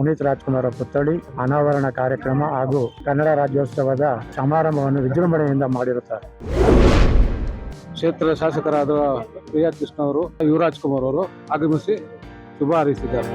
ಪುನೀತ್ ರಾಜ್ಕುಮಾರ್ ಪುತ್ಥಳಿ, ಅನಾವರಣ ಕಾರ್ಯಕ್ರಮ ಹಾಗೂ ಕನ್ನಡ ರಾಜ್ಯೋತ್ಸವದ ಸಮಾರಂಭವನ್ನು ವಿಜೃಂಭಣೆಯಿಂದ ಮಾಡಿರುತ್ತಾರೆ. ಕ್ಷೇತ್ರ ಶಾಸಕರಾದ ಪ್ರಿಯಾ ಕೃಷ್ಣ ಅವರು, ಯುವರಾಜ್ ಕುಮಾರ್ ಅವರು ಆಗಮಿಸಿ ಶುಭ ಹಾರೈಸಿದ್ದಾರೆ.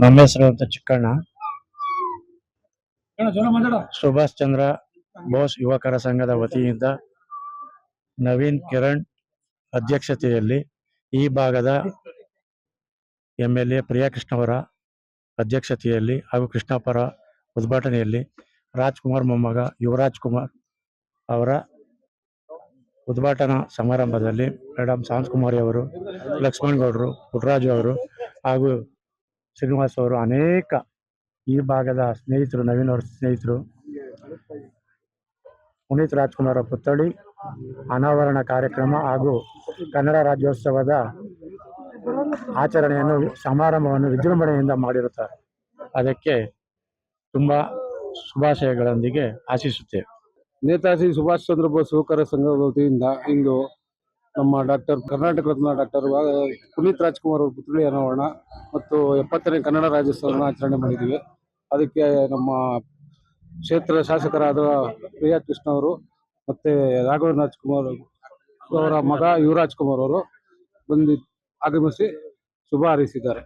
ನಮ್ಮ ಹೆಸರು ಅಂತ ಚಿಕ್ಕಣ್ಣ. ಸುಭಾಷ್ ಚಂದ್ರ ಬೋಸ್ ಯುವಕರ ಸಂಘದ ವತಿಯಿಂದ ನವೀನ್ ಕಿರಣ್ ಅಧ್ಯಕ್ಷತೆಯಲ್ಲಿ ಈ ಭಾಗದ ಎಂ ಎಲ್ ಎ ಪ್ರಿಯಾಕೃಷ್ಣವರ ಅಧ್ಯಕ್ಷತೆಯಲ್ಲಿ ಹಾಗೂ ಕೃಷ್ಣಪ್ಪರ ಉದ್ಘಾಟನೆಯಲ್ಲಿ ರಾಜ್ಕುಮಾರ್ ಮೊಮ್ಮಗ ಯುವರಾಜ್ ಕುಮಾರ್ ಅವರ ಉದ್ಘಾಟನಾ ಸಮಾರಂಭದಲ್ಲಿ ಮೇಡಮ್ ಶಾಂತಕುಮಾರಿ ಅವರು ಲಕ್ಷ್ಮಣ್ ಗೌಡರು ಪುಟ್ಟರಾಜು ಅವರು ಹಾಗೂ ಶ್ರೀನಿವಾಸ್ ಅವರು ಅನೇಕ ಈ ಭಾಗದ ಸ್ನೇಹಿತರು, ನವೀನ್ ಅವರ ಸ್ನೇಹಿತರು. ಪುನೀತ್ ರಾಜ್ಕುಮಾರ್ ಪುತ್ಥಳಿ, ಅನಾವರಣ ಕಾರ್ಯಕ್ರಮ ಹಾಗೂ ಕನ್ನಡ ರಾಜ್ಯೋತ್ಸವದ ಆಚರಣೆಯನ್ನು, ಸಮಾರಂಭವನ್ನು ವಿಜೃಂಭಣೆಯಿಂದ ಮಾಡಿರುತ್ತಾರೆ. ಅದಕ್ಕೆ ತುಂಬ ಶುಭಾಶಯಗಳೊಂದಿಗೆ ಆಶಿಸುತ್ತೇವೆ. ನೇತಾಜಿ ಸುಭಾಷ್ ಚಂದ್ರ ಬೋಸ್ ಸಹಕಾರ ಸಂಘದ ವತಿಯಿಂದ ಇಂದು ನಮ್ಮ ಡಾಕ್ಟರ್, ಕರ್ನಾಟಕ ರತ್ನ ಡಾಕ್ಟರ್ ಪುನೀತ್ ರಾಜ್ಕುಮಾರ್ ಅವರ ಪುತ್ರಿ ಅನಾವರಣ ಮತ್ತು ಎಪ್ಪತ್ತನೇ ಕನ್ನಡ ರಾಜ್ಯೋತ್ಸವವನ್ನು ಆಚರಣೆ ಮಾಡಿದ್ದೀವಿ ಅದಕ್ಕೆ ನಮ್ಮ ಕ್ಷೇತ್ರ ಶಾಸಕರಾದ ಪ್ರಿಯಾ ಕೃಷ್ಣ ಅವರು ಮತ್ತೆ ರಾಘವೇಂದ್ರ ರಾಜ್ಕುಮಾರ್ ಅವರ ಮಗ ಯುವರಾಜ್ ಕುಮಾರ್ ಅವರು ಬಂದು ಆಗಮಿಸಿ ಶುಭ ಹಾರೈಸಿದ್ದಾರೆ.